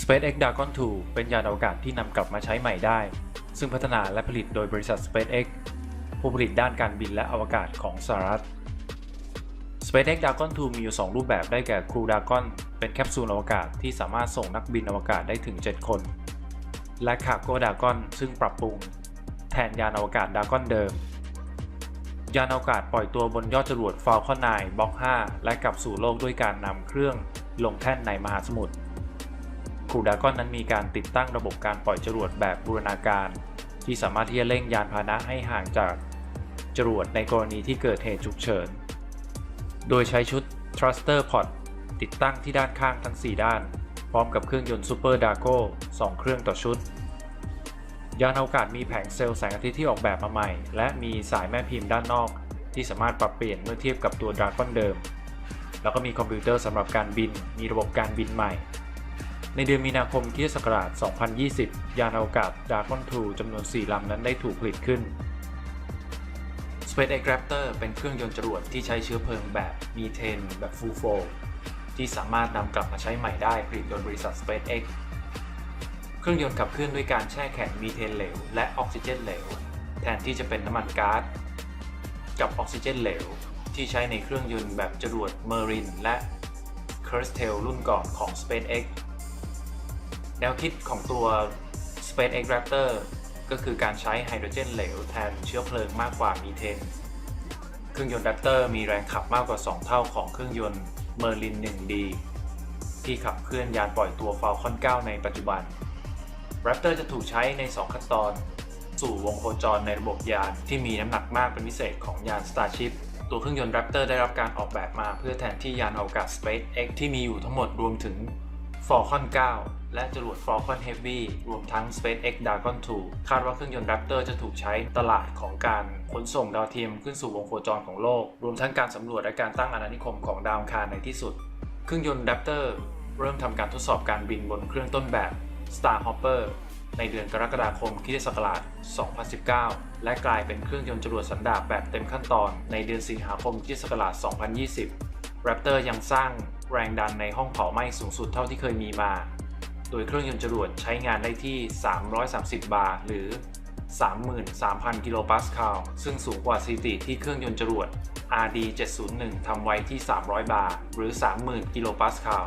SpaceX Dragon 2 เป็นยานอวกาศที่นำกลับมาใช้ใหม่ได้ ซึ่งพัฒนาและผลิตโดยบริษัท SpaceX ผู้ผลิตด้านการบินและอวกาศของสหรัฐ SpaceX Dragon 2 มีอยู่ 2 รูปแบบได้แก่ Crew Dragon เป็นแคปซูลอวกาศที่สามารถส่งนักบินอวกาศได้ถึง 7 คน และ Cargo Dragon ซึ่งปรับปรุง แทนยานอวกาศ Dragon เดิม ยานอวกาศปล่อยตัวบนยอดจรวด Falcon 9 Block 5 และกลับสู่โลกด้วยการนำเครื่องลงแท่นในมหาสมุทร ครูดากอนนั้นมีการติดตั้งระบบการปล่อยจรวดแบบบูรณาการ ที่สามารถที่จะเร่งยานพาหนะให้ห่างจากจรวดในกรณีที่เกิดเหตุฉุกเฉิน โดยใช้ชุด Thruster Pod ติดตั้งที่ด้านข้างทั้ง 4 ด้าน พร้อมกับเครื่องยนต์ Super Dago 2 เครื่องต่อชุด ยานอวกาศมีแผงเซลล์แสงอาทิตย์ที่ออกแบบมาใหม่ และมีสายแม่พิมพ์ด้านนอก ที่สามารถปรับเปลี่ยนเมื่อเทียบกับตัว Dragon เดิม แล้วก็มีคอมพิวเตอร์สำหรับการบิน มีระบบการบินใหม่ ในเดือนมีนาคมคริสต์ศักราช 2020 ยานอวกาศ Dragon 2จำนวน 4 ลำนั้นได้ถูกผลิตขึ้น SpaceX Raptor เป็นเครื่องยนต์จรวดที่ใช้เชื้อเพลิงแบบมีเทนแบบ Full f l o ที่สามารถนำกลับมาใช้ใหม่ได้ผลิตโดยบริษัท SpaceX เครื่องยนต์ขับเคลื่อนด้วยการแช่แข็งมีเทนเหลวและออกซิเจนเหลว แทนที่จะเป็นน้ำมันก๊าซกับออกซิเจนเหลว ที่ใช้ในเครื่องยนต์แบบจรวด Merlin และ c u r s t a l รุ่นก่อนของ SpaceX แนวคิดของตัว SpaceX Raptor ก็คือการใช้ไฮโดรเจนเหลวแทนเชื้อเพลิงมากกว่ามีเทน เครื่องยนต์ Raptor มีแรงขับมากกว่า 2 เท่าของเครื่องยนต์ Merlin 1D ที่ขับเคลื่อนยานปล่อยตัว Falcon 9 ในปัจจุบัน Raptor จะถูกใช้ใน 2 ขั้นตอน สู่วงโคจรในระบบยานที่มีน้ำหนักมากเป็นพิเศษของยาน Starship ตัวเครื่องยนต์ Raptor ได้รับการออกแบบมาเพื่อแทนที่ยานอวกาศ SpaceX ที่มีอยู่ทั้งหมดรวมถึง Falcon 9 และจรวด Falcon Heavy รวมทั้ง SpaceX Dragon 2 คาดว่าเครื่องยนต์ Raptor จะถูกใช้ตลาดของการขนส่งดาวเทียมขึ้นสู่วงโคจรของโลก รวมทั้งการสำรวจและการตั้งอาณานิคมของดาวคารในที่สุด เครื่องยนต์ Raptor เริ่มทำการทดสอบการบินบนเครื่องต้นแบบ Starhopper ในเดือนกรกฎาคมคริสตศักราช 2019 และกลายเป็นเครื่องยนต์จรวดสันดาปแบบเต็มขั้นตอนในเดือนสิงหาคมคริสตศักราช 2020 Raptor ยังสร้าง แรงดันในห้องเผาไหม้สูงสุดเท่าที่เคยมีมา โดยเครื่องยนต์จรวดใช้งานได้ที่ 330 บาร์หรือ 33,000 กิโลปาสคาล ซึ่งสูงกว่าสถิติที่เครื่องยนต์จรวด RD 701 ทำไว้ที่ 300 บาร์หรือ 30,000 กิโลปาสคาล